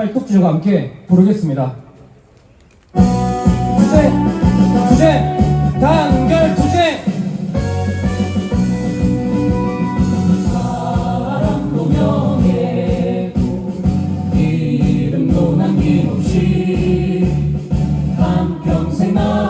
팔뚝주와 함께 부르겠습니다. 투쟁! 투쟁! 단결 투쟁! 이름도 남김없이 한평생 나